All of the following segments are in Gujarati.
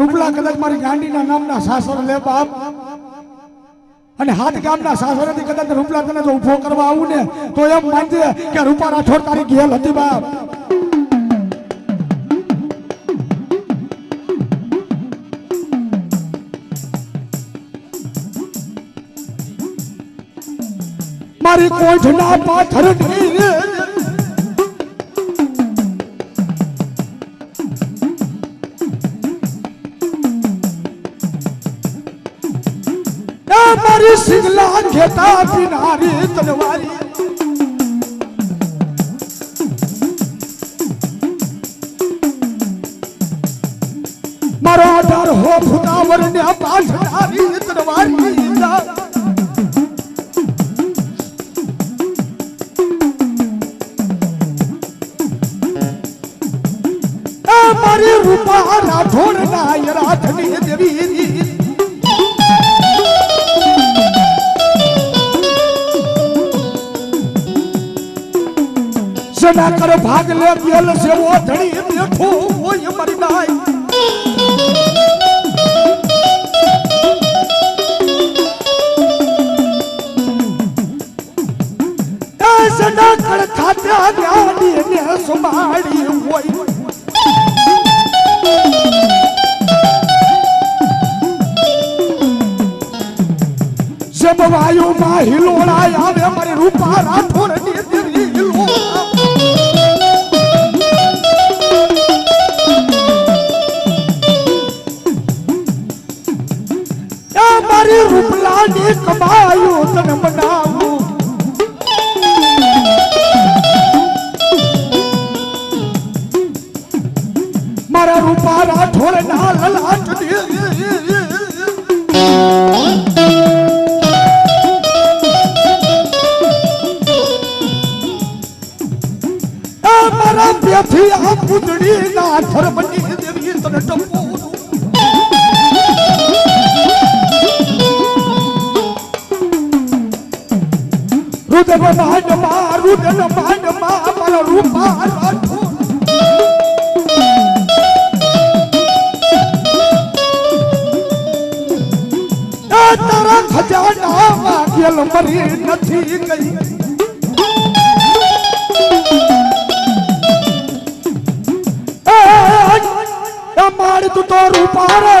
રૂપલા કદાચ મારી ગાંડીના નામના સાસર લે બાપ અને હાથ ગામના સાસરેથી કદાચ રૂપલા તને જો ઊભો કરવા આવું ને, તો એમ માનજે કે રૂપા રાઠોડ તારી ઘેલ હતી બાપ. મારી કોઠના પાથર મારી સિંગલા ઘેતા પીનારી તલવારી. મારો અઢાર હો ફુટાવર ને પાછનારી તલવારી. ભાગ લે ગેલ સેવો ધણી બેઠો હોય મરી નાય. સેના કર ખાતે ગાડી ને સુમાડી હોય. જબ વાયુ માં હિલોળાય આવે, મારી રૂપા રાઠોડની રુદન માંડમાં રુદન માંડમાં મારા રૂપા એ તારા ખજાનામાં ગેલ મરી નથી ગઈ માર તું તો રૂપારે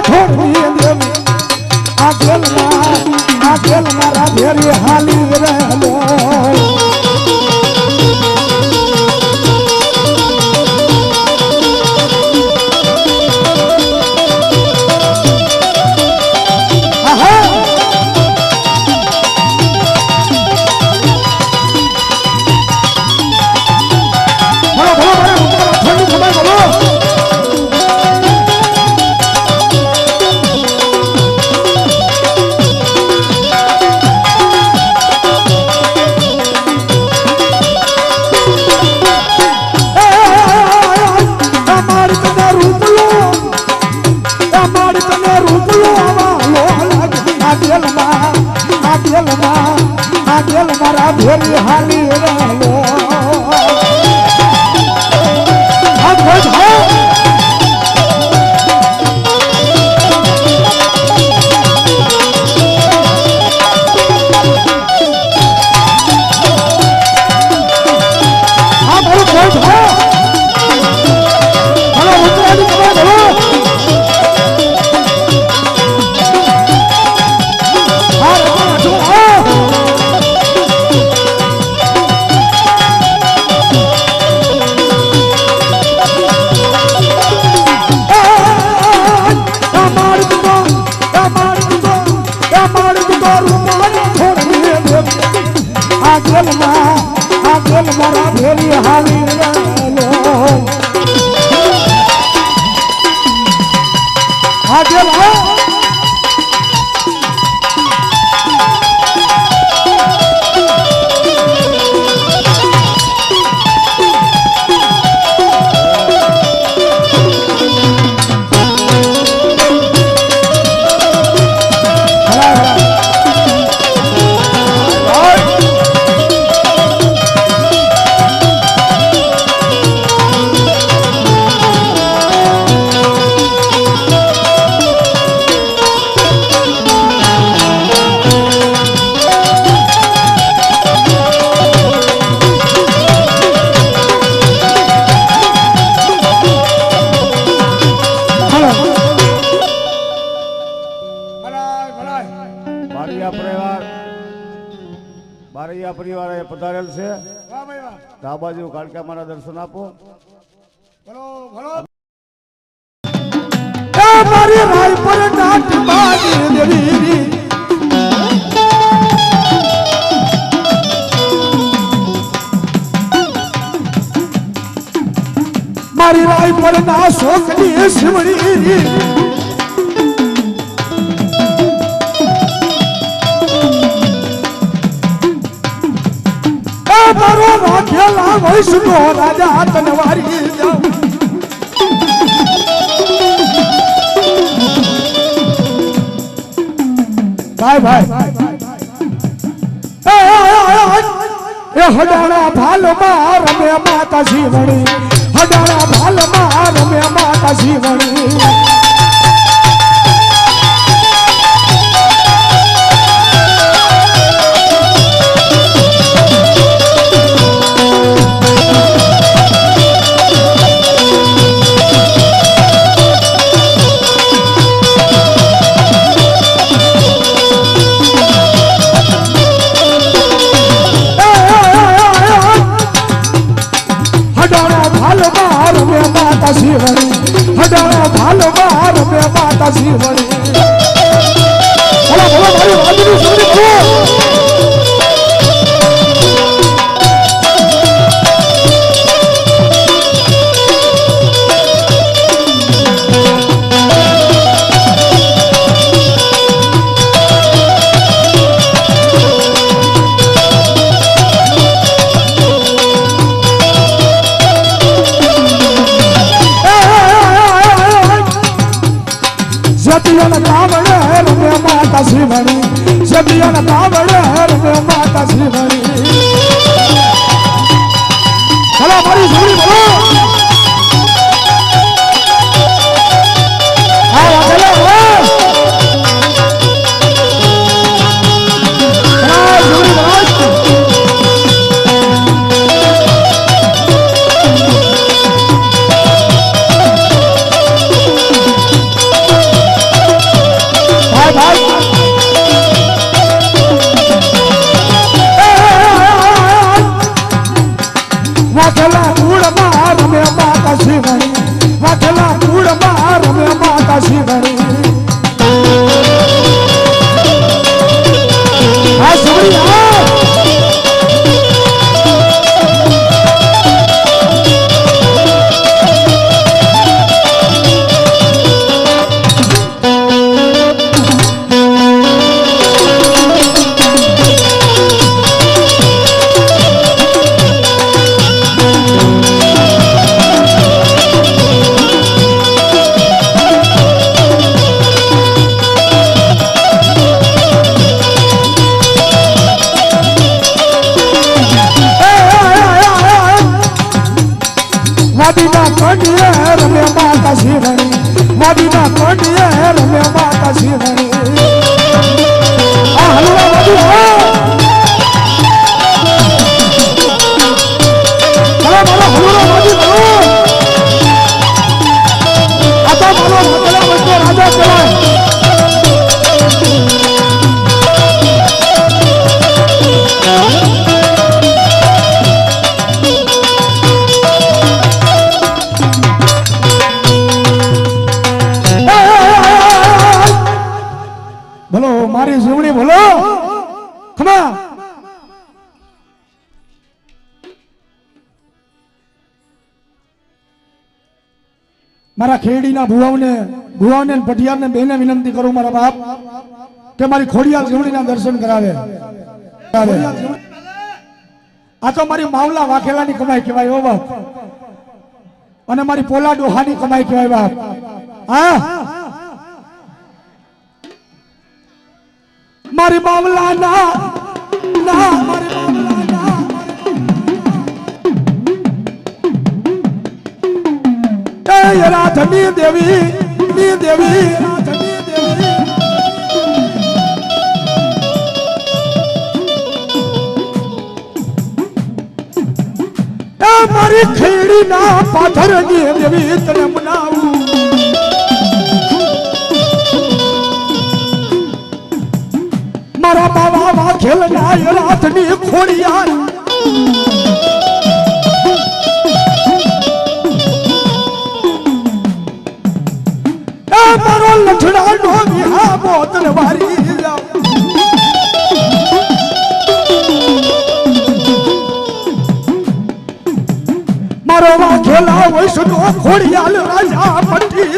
ગેલમાં આ ગેલ મારા ભેરી હાલી રહેલો. ભલો એ મારી રાય પર નાટ બાજી દેવી. મારી રાય વૈષ્ણો રાજા તનવારી ભાઈ ભાઈ એ, હડાણા ભાલમાં રમે માતા જીવણી હડાણા ભાલમાં રમે માતા શિવણી સતિયન કાવડે રમે માતા શિવણી સતિયન કાવડે રમે માતા શિવણી ચલો મારી શિવણી બોલો. મારા ભુવાઓને ભુવાઓને પટિયારને બેને વિનંતી કરું મારા બાપ, કે મારી ખોડિયાર જીવડીના દર્શન કરાવે. આ તો મારી માવલા વાઘેલાની કમાઈ કહેવાય ઓ બાપ. અને મારી પોલા ડોહાની કમાઈ કહેવાય, બાપ. હા? મારી માવલા ના ના મારી રાધની દેવી ની દેવી રાધની દેવી મારી ખેડી ના પાથરની દેવી તને મનાવું મારા બાવા વાઘેલ ના રાતની ખોડિયાર એ વિહા બોતલ વારી મારો વાઘેલા વૈષ્ણો ખોડિયાલ રાજા પટી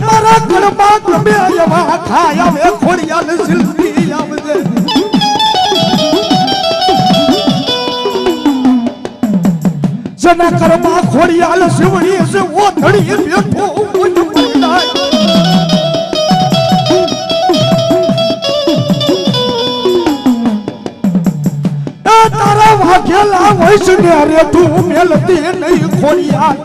મારા ઘરમાં ગમે એવા ખાય ખોડિયાલ શિલ્પી. જેના ઘરમાં ખોડિયાલ શિવડી છે, ઓ ધણી બેઠો તારા વાઘેલા વૈષ્ણ્ય રે તું મેલતી નહીં ખોડિયાલ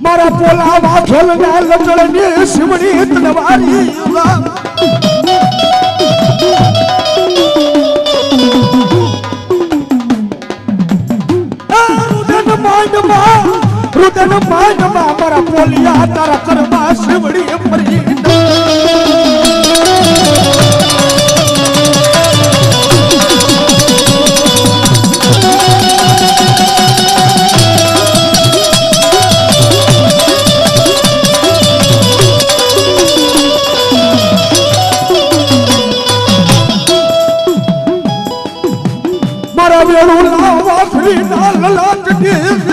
મારા પોલા વાઘેલ ના લજળ ને શિવડી તલવારી રામ રુદન માંડમાં મારા પોલિયા તારા કરવા શિવડી મારા લલાટ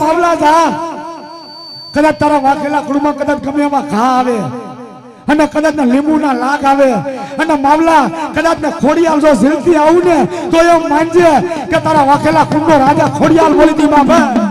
મામલા જા કદાચ તારા વાઘેલા કુળમાં કદાચ ગમે એમાં ઘા આવે અને કદાચ ને લીંબુના લાગ આવે અને મામલા કદાચ ને ખોડિયાલ જો ઝીલતી આવું તો એમ માનજે કે તારા વાઘેલા કુંડો રાજા ખોડિયાલ બોલી દી બાપા.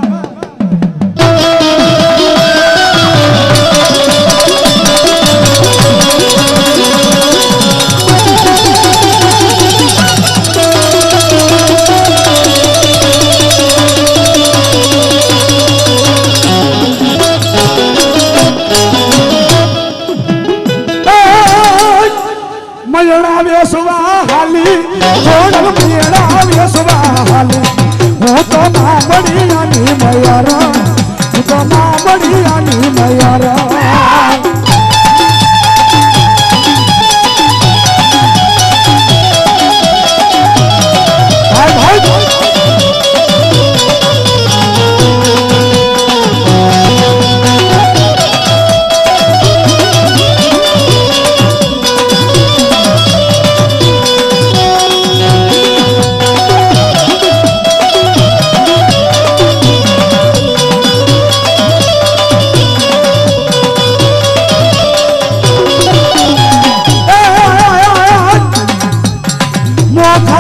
મેળા વેસવા હાલી. હું તો મામડી આની મયારા. હું તો મામડી આની મયારા.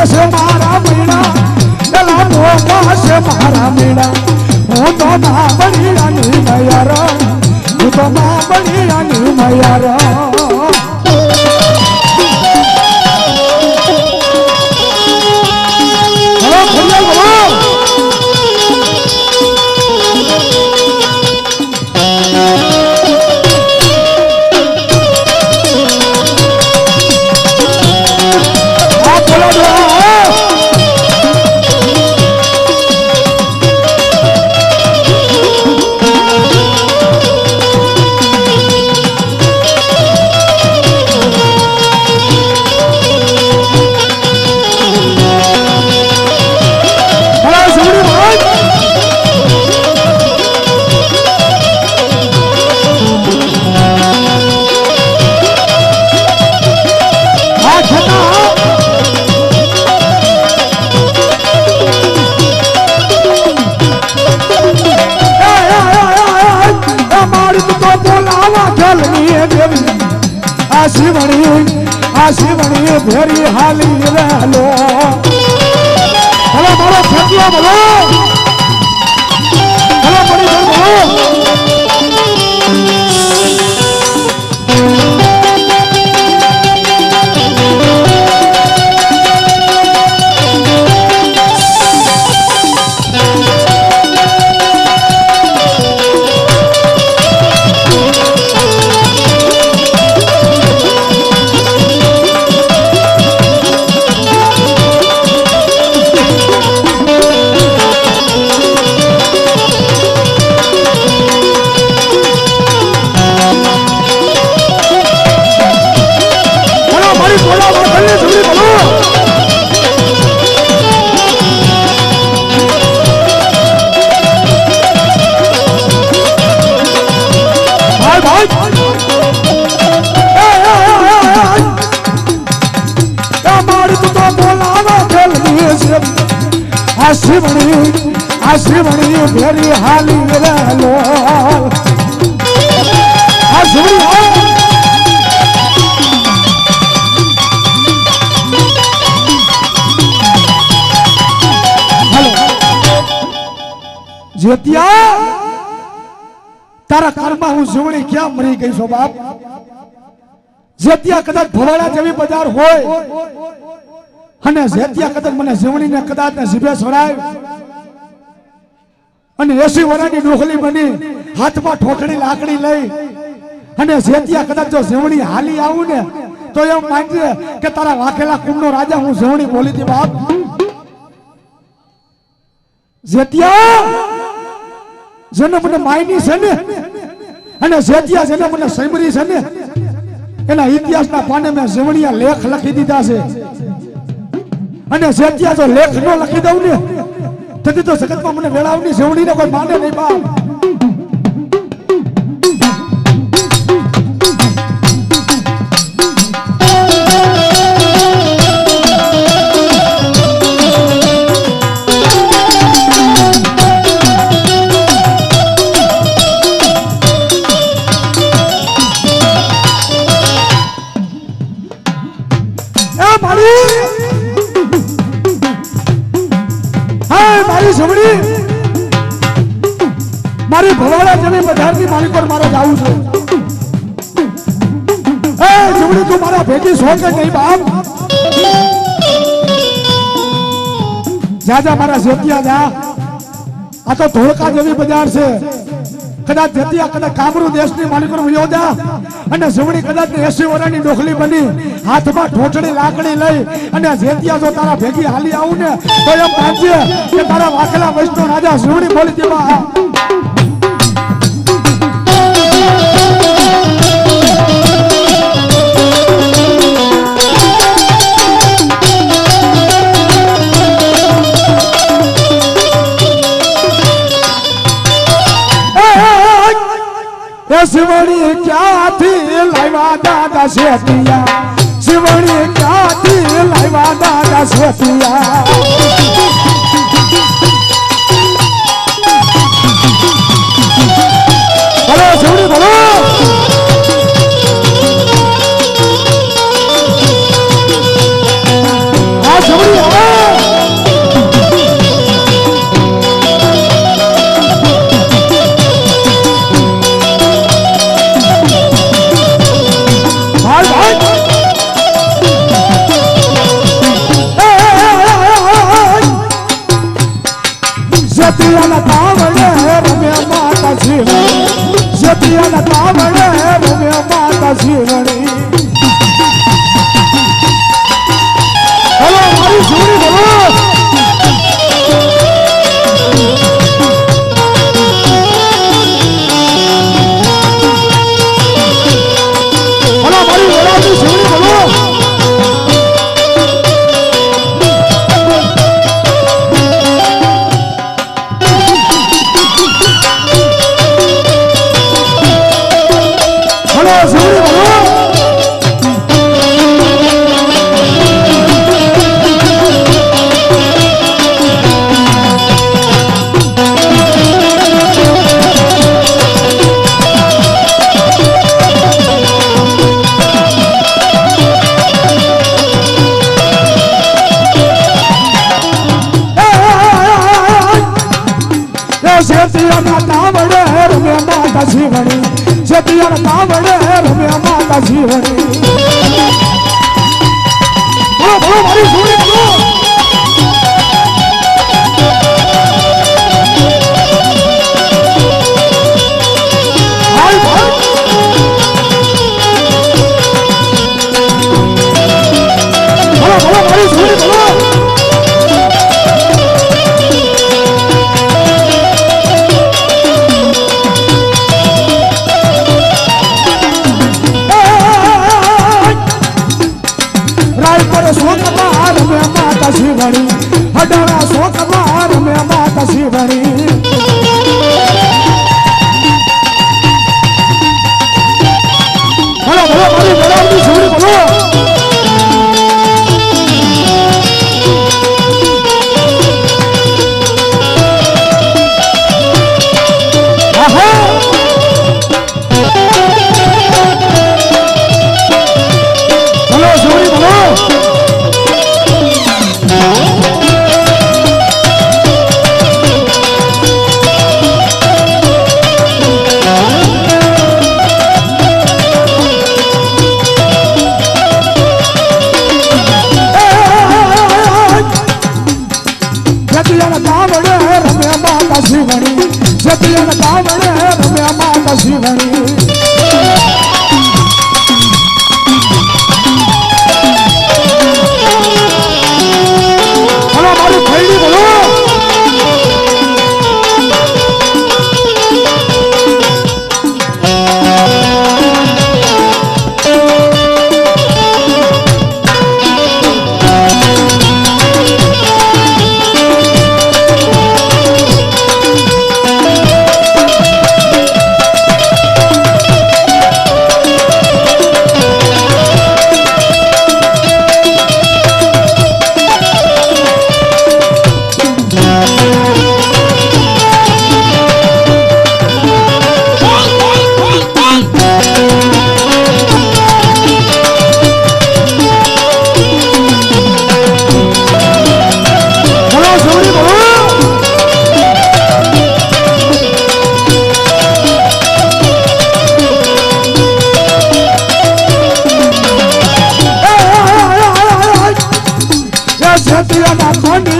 છે મારા મીણા. પેલા મોખા છે મારા મીણા. હું તો મા બળીયાની મયારા. હું તો મા બળીયાની મયારા. આ શિવણી ભેરી હાલી રહેલો. હવે મારો ફેંકિયા બોલો. જેતિયા તારા કારમાં હું જીવણી ક્યાં મરી ગઈ છો બાપ? જેતિયા કદાચ ભવાડા જેવી બજાર હોય અને જેતિયા કદાચ મને શિવણીને કદાચ ને જીભે સડાય અને એસી વરાની ડોખલી બની, હાથમાં ઠોકડી લાકડી લઈ અને જેતિયા કદાચ જો જીવણી હાલી આવું ને, તો એમ માનજે કે તારા વાઘેલા કુંડનો રાજા હું જીવણી બોલી હતી બાપ. જેતિયા જેને મને માયની છે ને? અને જેતિયા જેને મને સૈમરી છે ને? એના ઇતિહાસના પાને મેં જેવણિયા લેખ લખી દીધા છે. અને જેતિયા જો લેખ ન લખી દઉં ને, તેથી તો જગતમાં મને વેળાવની જેવણીને કોઈ માને નહીં બાપ. છે એ જમણી તું મારા ભેગી છો કે નહીં, બાપ? જા જા, મારા જેતિયા જા. આ તો ધોળકા જેવી બજાર છે. કદાચ જતિયા કદાચ કામરૂ દેશની માલિકો વયો જા. અને જમણી કદાચ એસી વર્ષની બની, હાથમાં ઠોઠડી લાકડી લઈ, અને જેતિયા જો તારા ભેગી હાલી આવું ને, તો એમ માનજે કે તારા વાઘેલા વૈષ્ણવ રાજા શિવણી બોલી દેવા શિવણી ક્યાંથી લાવ્યા દાદા શેતિયા શિવણી ક્યાંથી લાવ્યા દાદા શેતિયા ભલો શિવણી ભલો.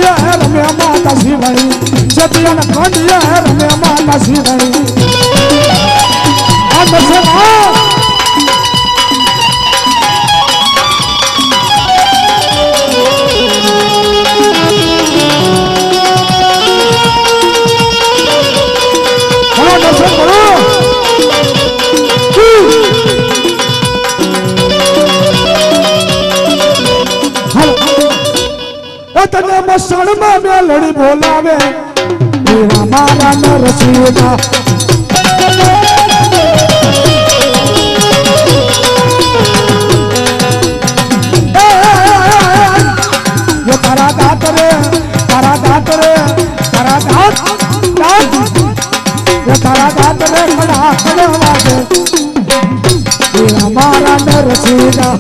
ખંડિયા રમ્યા માતા શિવણી સતિયાના ખંડિયા રમ્યા માતા શિવણી આ દર્શન મસણમાં મેલડી બોલાવે એવા મારા નરસિંહના તારા દાંત રે તારા દાંત રે તારા દાંત દાંત તારા એ અમારા નરસિંહના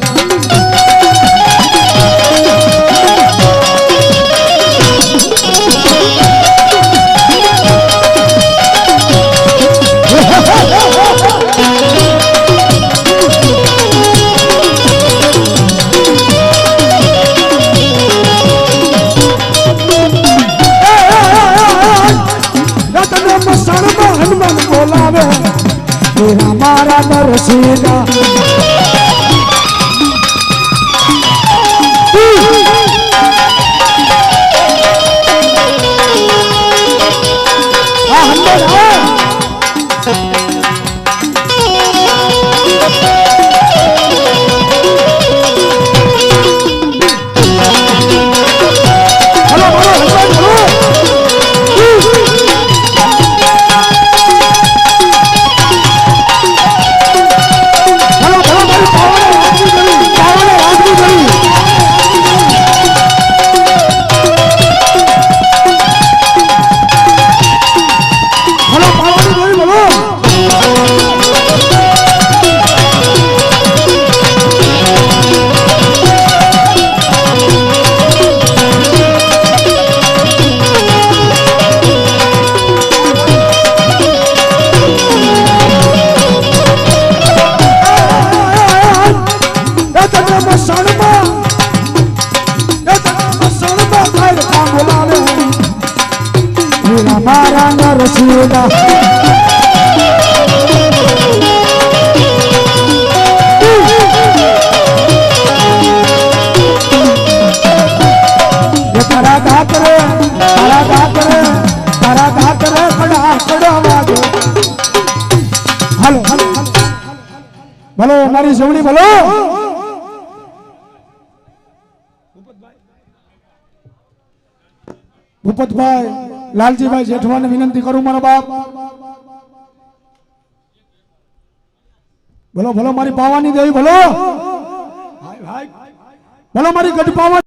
હનુમાન બોલાવે એ બોલાવે મારા નરસિંહના ભૂપતભાઈ લાલજીભાઈ જેઠવાને વિનંતી કરું મારા બાપ. ભલો ભલો મારી પાવાની દેવી ભલો ભલો મારી ગઢ પાવા